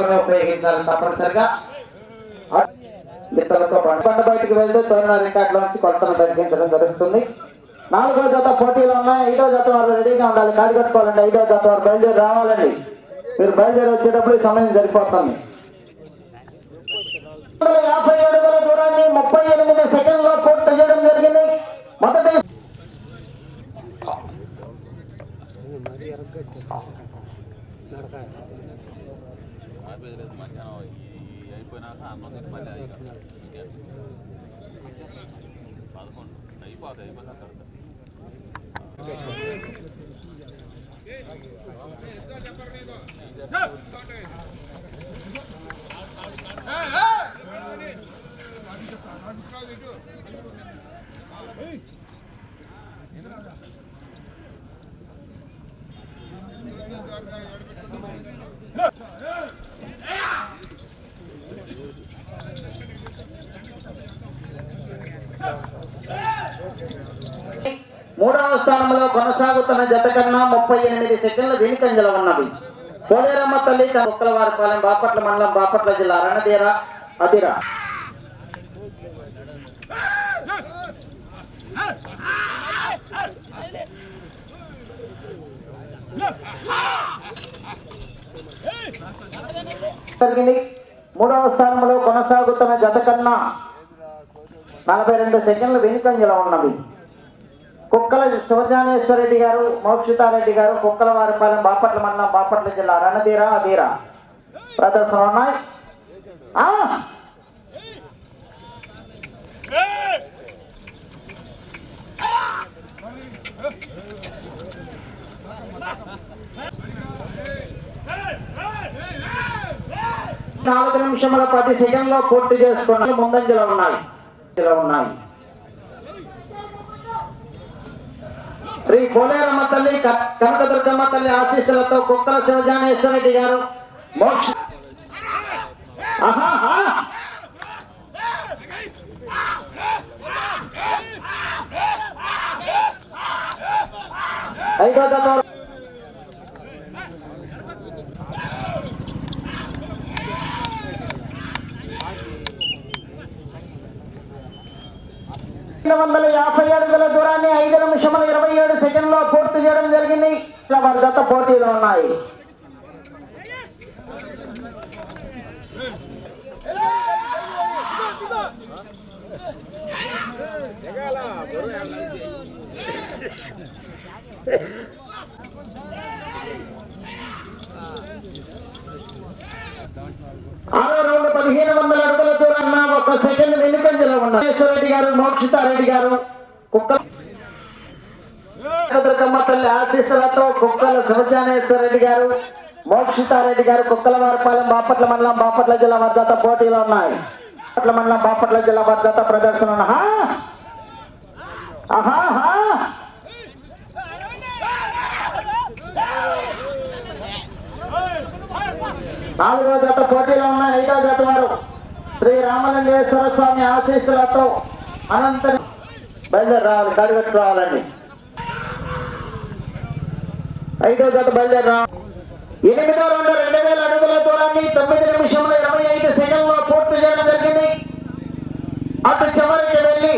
మాత్రమే ఉపయోగించాలని తప్పనిసరిగా గిత్తలతో పంట బయటకు వెళ్తే తొలిన రికార్డులో నుంచి కొలతలు తగ్గించడం జరుగుతుంది. నాలుగో జత పోటీలు ఉన్నాయి. ఐదో జత వారు రెడీగా ఉండాలి. కాడి కట్టుకోవాలండి. ఐదో జత వారు బయలుదేరి రావాలండి. మీరు బయలుదేరి వచ్చేటప్పుడు ఈ సమయం సరిపోతుంది. యాభై అడుగుల దూరాన్ని ముప్పై ఎనిమిది సెకండ్లో పూర్తి చేయడం జరిగింది. మొదటి ఆపేయలేదు మధ్యాహ్నం ఈ అయిపోయినాక అన్నం మళ్ళీ పదకొండు అయిపోతుంది అయిపోయిన Hey! మూడవ స్థానంలో కొనసాగుతున్న జత కన్నా ముప్పై ఎనిమిది సెకండ్ల వెనుకంజల ఉన్నవి. పోలేరమ్మ తల్లి కుక్కలవారిపాలెం బాపట్ల మండలం బాపట్ల జిల్లా రణధీర అదిర. జరిగింది. మూడవ స్థానంలో కొనసాగుతున్న జత కన్నా నలభై రెండు సెకండ్లు వెనుకంజలో ఉన్నవి. కుక్కల శివజ్ఞానేశ్వరరెడ్డి గారు మోక్షితారెడ్డి గారు కుక్కల వారిపాలెం బాపట్ల మండలం బాపట్ల జిల్లా రణధీర అధీర ప్రదర్శన ఉన్నాయి. నాలుగు నిమిషముల పది సెకండ్లో పూర్తి చేసుకున్నాయి ముందంజలో ఉన్నాయి ఉన్నాయి శ్రీ కోలేరమ్మ తల్లి కనకదుర్గమ్మ తల్లి ఆశీస్సులతో కుక్కల శివజానేశ్వర రెడ్డి గారు మోక్ష ఆహాహా. ఐదో వందల యాభై అడుగుల దూరాన్ని ఐదు నిమిషముల ఇరవై ఏడు సెకండ్లో పూర్తి చేయడం జరిగింది. వారి జత పోటీలు ఉన్నాయి. ఆరో రౌండ్ పదిహేను వందల ఉన్నారు రెడ్డి గారు మోక్షితారెడ్డి గారు కుక్క దుర్గమ్మ తల్లి ఆశీస్సులతో కుక్కల శివజానేశ్వర రెడ్డి గారు మోక్షితారెడ్డి గారు కుక్కల వారిపాలెం బాపట్ల మండలం బాపట్ల జిల్లా భద్రత పోటీలో ఉన్నాయి బాపట్ల మండలం బాపట్ల జిల్లా భద్రత ప్రదర్శన ఉన్న- హా! ఆహాహా! నాలుగో జత పోటీలో ఉన్న ఐదో జత వారు శ్రీ రామలింగేశ్వర స్వామి ఆశీస్సులతో అనంతరం బయలుదేరి రావాలి కడిగట్టు రావాలని ఐదో గత బయలుదేరి రావాలి ఎనిమిదో రెండు రెండు వేల అడుగుల దూరాన్ని తొమ్మిది నిమిషంలో ఇరవై ఐదు సెకండ్లో పూర్తి చేయడం జరిగింది. అటు చివరికి వెళ్ళి